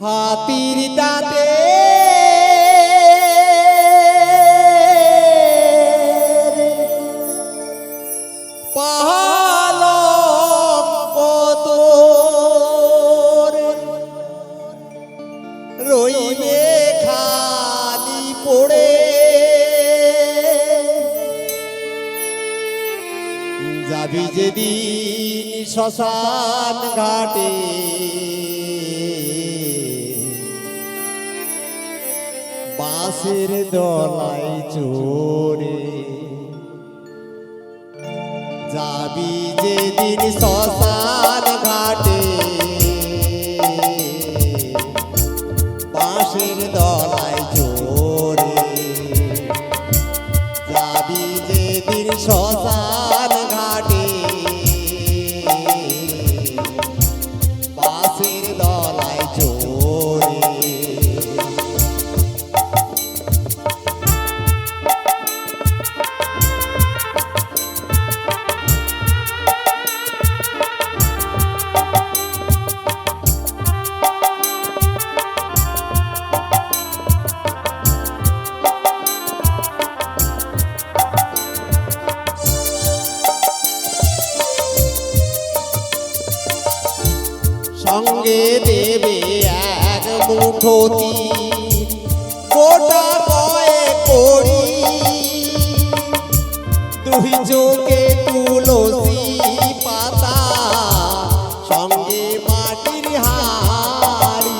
হাতির দাঁতে। রইবে খালি পড়ে। যাবি যেদিন শ্মশান ঘাটে। বাঁশের দলাই চোরে। যাবি যেদিন শ্মশান ঘাটে বাঁশের দলাই চোরে। যাবি যেদিন শ্মশান সঙ্গে দেবে এক মুঠো তীর, গোটা কয়ে করি। দুই চোখে তুলসী পাতা সঙ্গে মাটির হাড়ি।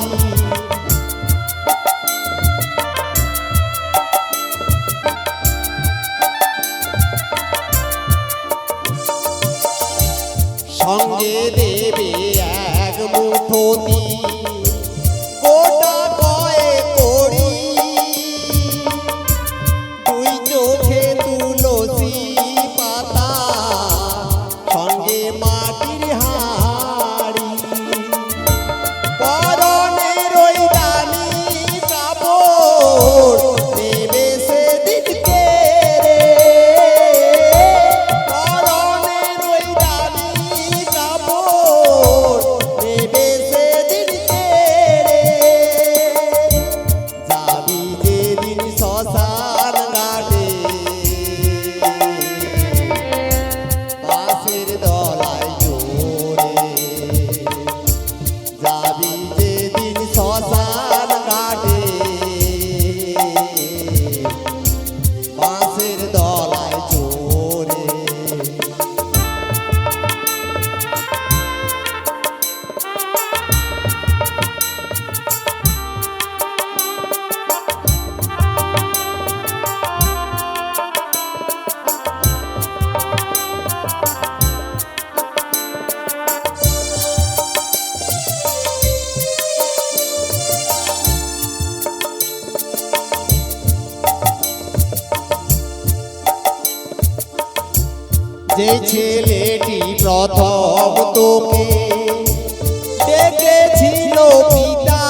সঙ্গে দেবে মুঠো তীর, যে ছেলেটি প্রথম তোকে দেখেছিল পিতা।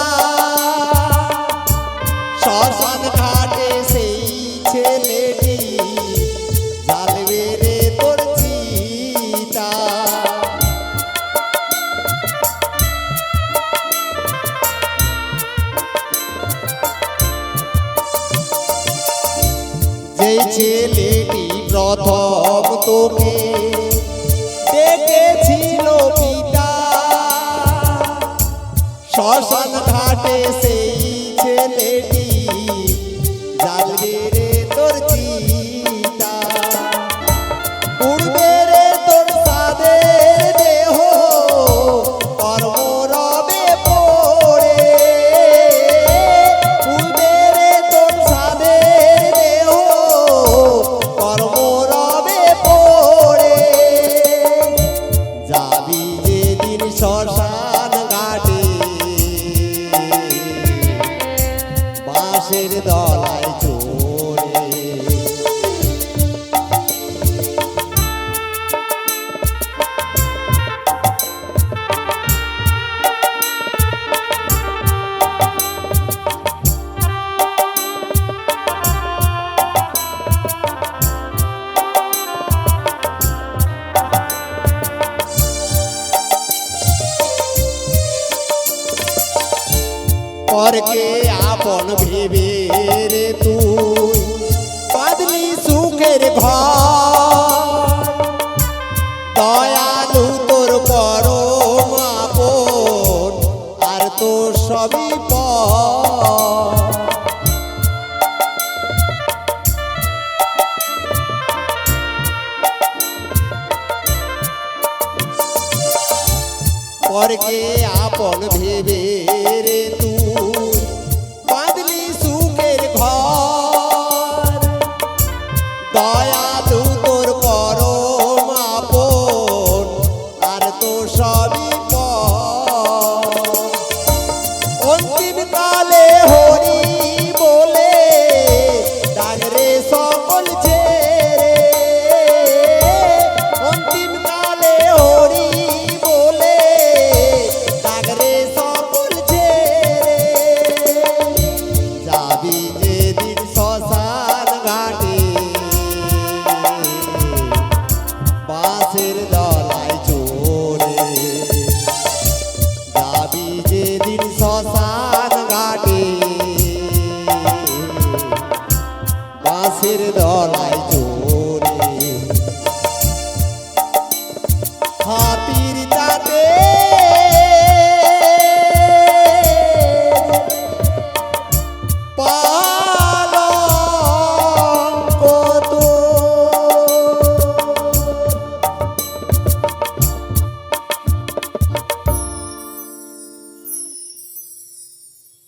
শ্মশান ঘাটে সেই ছেলেটি জাল বেড়ে তোর চিতা যেই ছেলেটি প্রথম তোকে ডেকেছিল পিতা। শ্মশান ঘাটে সেই যাবি পরকে আপন ভেবে রে তুই